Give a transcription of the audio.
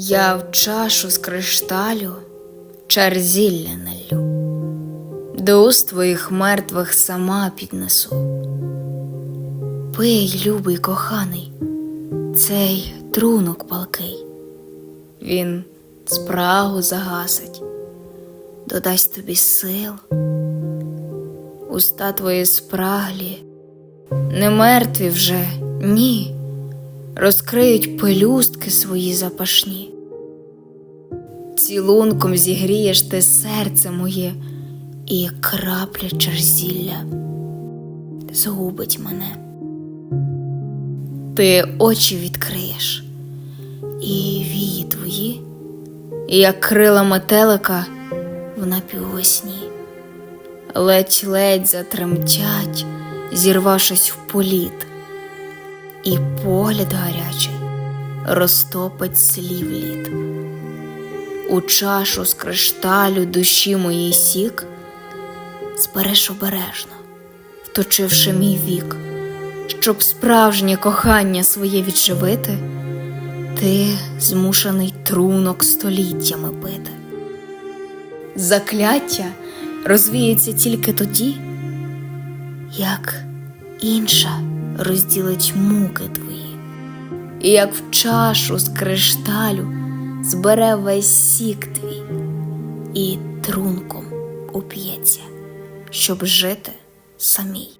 Я в чашу з кришталю чар зілля налю, до уст твоїх мертвих сама піднесу. Пий, любий коханий, цей трунок палкий, він спрагу загасить, додасть тобі сил. Уста твої спраглі, не мертві вже, ні, розкриють пелюстки свої запашні. Цілунком зігрієш ти серце моє, і крапля черзілля згубить мене. Ти очі відкриєш, і вії твої, як крила метелика в напіввесні ледь-ледь затремтять, зірвавшись в політ, і погляд гарячий розтопить слів лід. У чашу з кришталю душі моїй сік збереш обережно, вточивши мій вік, щоб справжнє кохання своє відживити, ти змушений трунок століттями пити. Закляття розвіється тільки тоді, як інша розділить муки твої, і як в чашу з кришталю збере весь сік твій і трунком уп'ється, щоб жити самій.